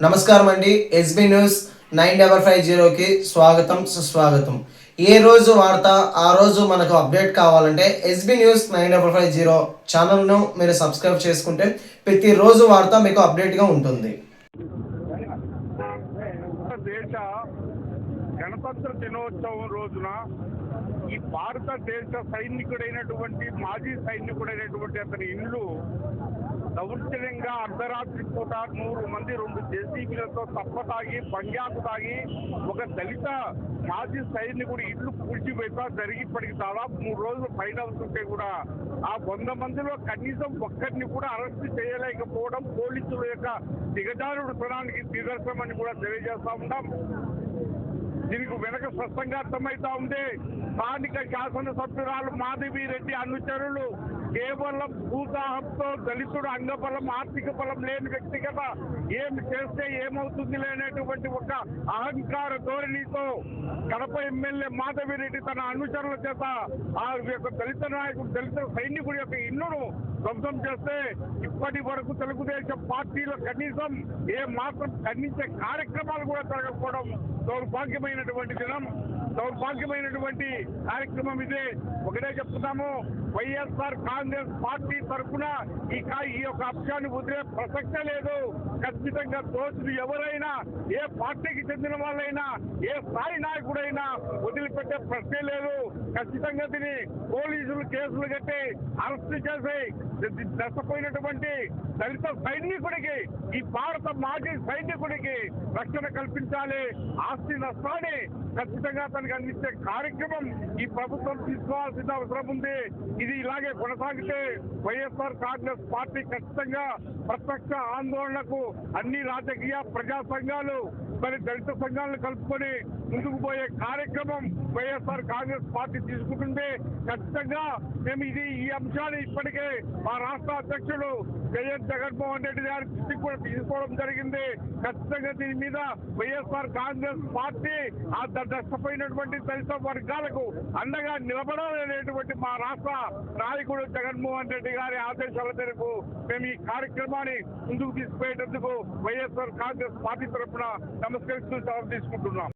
నమస్కారం అండి SB news nine double five జీరోకి స్వాగతం సుస్వాగతం. ఏ రోజు వార్త ఆ రోజు మనకు అప్డేట్ కావాలంటే SB news nine double five zero ఛానల్ను మీరు సబ్స్క్రైబ్ చేసుకుంటే ప్రతిరోజు వార్త మీకు అప్డేట్గా ఉంటుంది. దేశ గణతంత్ర దినోత్సవం రోజున ఈ భారతదేశ సైనికుడైనటువంటి మాజీ సైనికుడైనటువంటి అతని ఇల్లు దౌర్జన్యంగా అర్ధరాత్రి పూట నూరు మంది రెండు జేసీబీలతో తప్పతాగి పంజాకు తాగి ఒక దళిత మాజీ సైనికుడు ఇల్లు కూల్చివేత జరిగి ఇప్పటికి దాదాపు మూడు రోజులు పైన అవుతుంటే కూడా ఆ వంద మందిలో కనీసం ఒక్కరిని కూడా అరెస్ట్ చేయలేకపోవడం పోలీసుల యొక్క దిగజారుడు తనానికి నిదర్శనమని కూడా తెలియజేస్తా ఉన్నాం. దీనికి వెనక స్పష్టంగా అర్థమవుతా ఉంది. స్థానిక శాసనసభ్యురాలు మాధవి రెడ్డి అనుచరులు కేవలం భూదాహంతో దళితుడు అంగబలం ఆర్థిక బలం లేని వ్యక్తిగత ఏమి చేస్తే ఏమవుతుంది లేనటువంటి ఒక అహంకార ధోరణితో కడప ఎమ్మెల్యే మాధవి రెడ్డి తన అనుచరుల చేత ఆ యొక్క దళిత నాయకుడు దళిత సైనికుడి యొక్క ఇల్లును ధ్వంసం చేస్తే ఇప్పటి వరకు తెలుగుదేశం పార్టీలో కనీసం ఏ మాత్రం ఖండించే కార్యక్రమాలు కూడా జరగకపోవడం దౌర్భాగ్యమైనటువంటి దినం. దౌర్భాగ్యమైనటువంటి కార్యక్రమం ఇదే. ఒకటే చెప్తున్నాము. వైఎస్ఆర్ కాంగ్రెస్ పార్టీ తరఫున ఇక ఈ యొక్క అంశాన్ని వదిలే ప్రసక్తే లేదు. ఖచ్చితంగా దోషులు ఎవరైనా ఏ పార్టీకి చెందిన వాళ్ళైనా ఏ స్థాయి నాయకుడైనా వదిలిపెట్టే ప్రశ్నే లేదు. ఖచ్చితంగా దీన్ని పోలీసులు కేసులు కట్టి అరెస్ట్ చేసి దశపోయినటువంటి దళిత సైనికుడికి ఈ భారత మాజీ సైనికుడికి రక్షణ కల్పించాలి. ఆస్తి నష్టాన్ని ఖచ్చితంగా తనకు అందించే కార్యక్రమం ఈ ప్రభుత్వం తీసుకోవాల్సిన అవసరం ఉంది. ఇది ఇలాగే కొనసాగితే వైఎస్ఆర్ కాంగ్రెస్ పార్టీ ఖచ్చితంగా ప్రత్యక్ష ఆందోళనకు అన్ని రాజకీయ ప్రజా సంఘాలు మరి దళిత సంఘాలను కలుపుకొని ముందుకు పోయే కార్యక్రమం వైఎస్ఆర్ కాంగ్రెస్ పార్టీ తీసుకుంటుంది ఖచ్చితంగా మేము ఇది ఈ అంశాన్ని ఇప్పటికే మా రాష్ట్ర అధ్యక్షుడు వైఎస్ జగన్మోహన్ రెడ్డి గారి దృష్టికి కూడా తీసుకోవడం జరిగింది. ఖచ్చితంగా దీని మీద వైఎస్ఆర్ కాంగ్రెస్ పార్టీ ఆ నష్టపోయినటువంటి దళిత వర్గాలకు అండగా నిలబడాలనేటువంటి మా రాష్ట్ర నాయకుడు జగన్మోహన్ రెడ్డి గారి ఆదేశాల మేరకు మేము ఈ కార్యక్రమాన్ని ముందుకు తీసుకుపోయేటందుకు వైఎస్ఆర్ కాంగ్రెస్ పార్టీ తరఫున నమస్కరిస్తూ సెలవు తీసుకుంటున్నాం